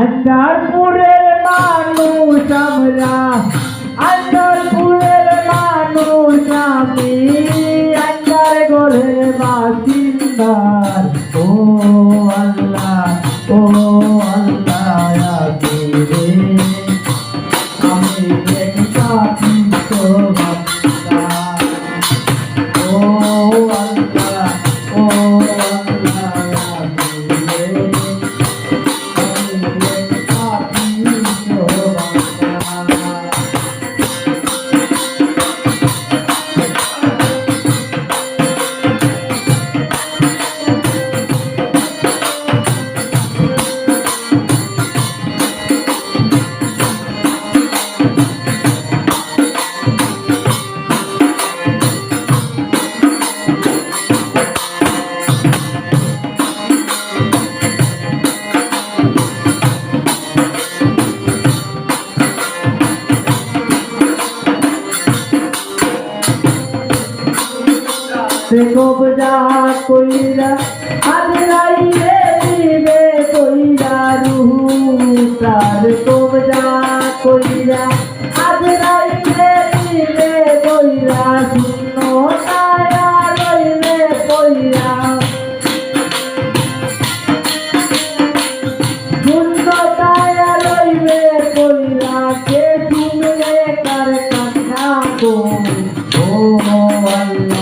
আন্দারপুরের মানুষ আমরা আন্দারপুরের মানুষ আমি আন্দার ঘরের বাসিন্দার। ও আল্লাহ ও আল্লাহ, আমি একটা সে কবজা কইরা আজরাই রে দিবে কইরা রুহু, তার কবজা কইরা আজরাই রে দিবে কইরা শূন্য তারা রইবে কইরা। শূন্য তারা রইবে কইরা কে তুমি তার কথা কো ও আল্লাহ।